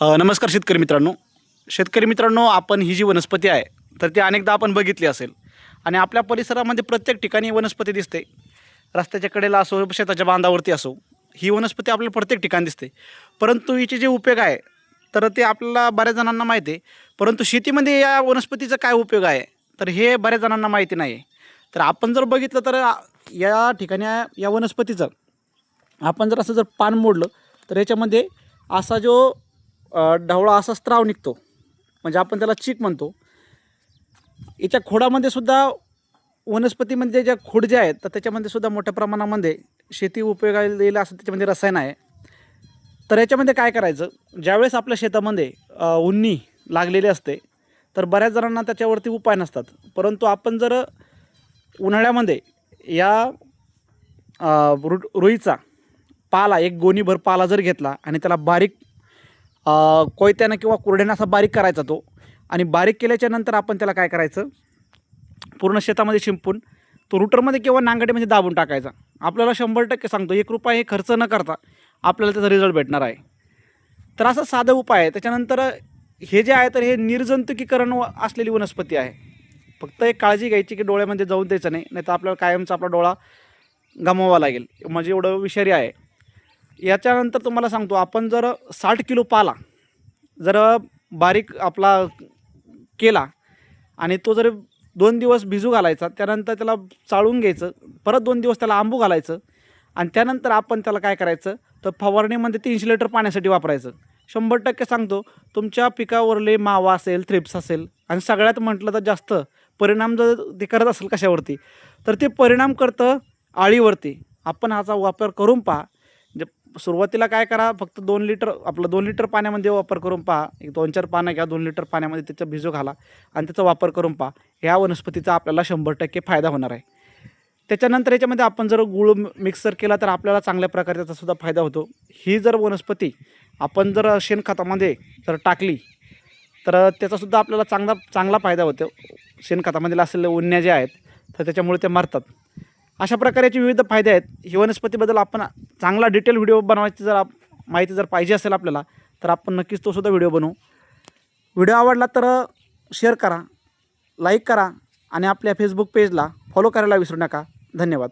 नमस्कार शेतकरी मित्रांनो. शेतकरी मित्रांनो आपण ही जी वनस्पती आहे तर ती अनेकदा आपण बघितली असेल. आणि आपल्या परिसरामध्ये प्रत्येक ठिकाणी वनस्पती दिसते. रस्त्याच्या कडेला असो शेताच्या बांधावरती असो ही वनस्पती आपल्याला प्रत्येक ठिकाणी दिसते. परंतु हिचे जे उपयोग आहे तर ते आपल्याला बऱ्याच जणांना माहिती आहे. परंतु शेतीमध्ये या वनस्पतीचा काय उपयोग आहे तर हे बऱ्याच जणांना माहिती नाही आहे तर आपण जर बघितलं तर या ठिकाणी या वनस्पतीचं आपण जर असं जर पान मोडलं तर याच्यामध्ये असा जो ढवळा असा स्त्राव निघतो. म्हणजे आपण त्याला चीक म्हणतो. याच्या खोडामध्ये सुद्धा वनस्पतीमध्ये म्हणजे ज्या खोड जे आहेत तर त्याच्यामध्ये सुद्धा मोठ्या प्रमाणामध्ये शेती उपयोगाला येईल असं त्याच्यामध्ये रसायन आहे. तर याच्यामध्ये काय करायचं? ज्यावेळेस आपल्या शेतामध्ये उन्नी लागलेली असते तर बऱ्याच जणांना त्याच्यावरती उपाय नसतात. परंतु आपण जर उन्हाळ्यामध्ये या रु रुईचा पाला एक गोणीभर पाला जर घेतला आणि त्याला बारीक कोयत्यानं किंवा कुरड्यानं असा बारीक करायचा तो. आणि बारीक केल्याच्यानंतर आपण त्याला काय करायचं? पूर्ण शेतामध्ये शिंपून तो रुटरमध्ये किंवा नांगडीमध्ये दाबून टाकायचा. आपल्याला शंभर टक्के सांगतो एक रुपया हे खर्च न करता आपल्याला त्याचा रिझल्ट भेटणार आहे. तर असा साधा उपाय आहे. त्याच्यानंतर हे जे आहे तर हे निर्जंतुकीकरण व- असलेली वनस्पती आहे. फक्त एक काळजी घ्यायची की डोळ्यामध्ये जाऊन द्यायचं नाही नाही तर आपल्याला कायमचा आपला डोळा गमवावा लागेल. म्हणजे एवढं विषारी आहे. याच्यानंतर तुम्हाला सांगतो आपण जर साठ किलो पाला जर बारीक आपला केला आणि तो जर दोन दिवस भिजू घालायचा त्यानंतर त्याला चाळून घ्यायचं परत दोन दिवस त्याला आंबू घालायचं आणि त्यानंतर आपण त्याला काय करायचं तर फवारणीमध्ये तीनशे लिटर पाण्यासाठी वापरायचं. शंभर टक्के सांगतो तुमच्या पिकावरले मावा असेल थ्रिप्स असेल आणि सगळ्यात म्हटलं तर जास्त परिणाम जर ते करत असेल कशावरती तर ते परिणाम करतं आळीवरती. आपण ह्याचा वापर करून पहा सुरुवातीला काय करा फक्त दोन लिटर आपलं दोन लिटर पाण्यामध्ये वापर करून पहा. एक दोन चार पानं घ्या दोन लिटर पाण्यामध्ये त्याचा भिजू घाला आणि त्याचा वापर करून पहा. ह्या वनस्पतीचा आपल्याला शंभर टक्के फायदा होणार आहे. त्याच्यानंतर याच्यामध्ये आपण जर गुळ मिक्सर केला तर आपल्याला चांगल्या प्रकारे त्याचासुद्धा फायदा होतो. ही जर वनस्पती आपण जर शेणखतामध्ये जर टाकली तर त्याचासुद्धा आपल्याला चांगला चांगला फायदा होतो. शेणखतामध्ये असलेले उन्या जे आहेत तर त्याच्यामुळे ते मरतात. अशा प्रकारचे विविध फायदे आहेत. ही वनस्पतीबद्दल आपण चांगला डिटेल व्हिडिओ बनवायची जर आप- माहिती जर पाहिजे असेल आपल्याला तर आपण नक्कीच तो सुद्धा व्हिडिओ बनवू. व्हिडिओ आवडला तर शेअर करा लाईक करा आणि आपल्या फेसबुक पेजला फॉलो करायला विसरू नका. धन्यवाद.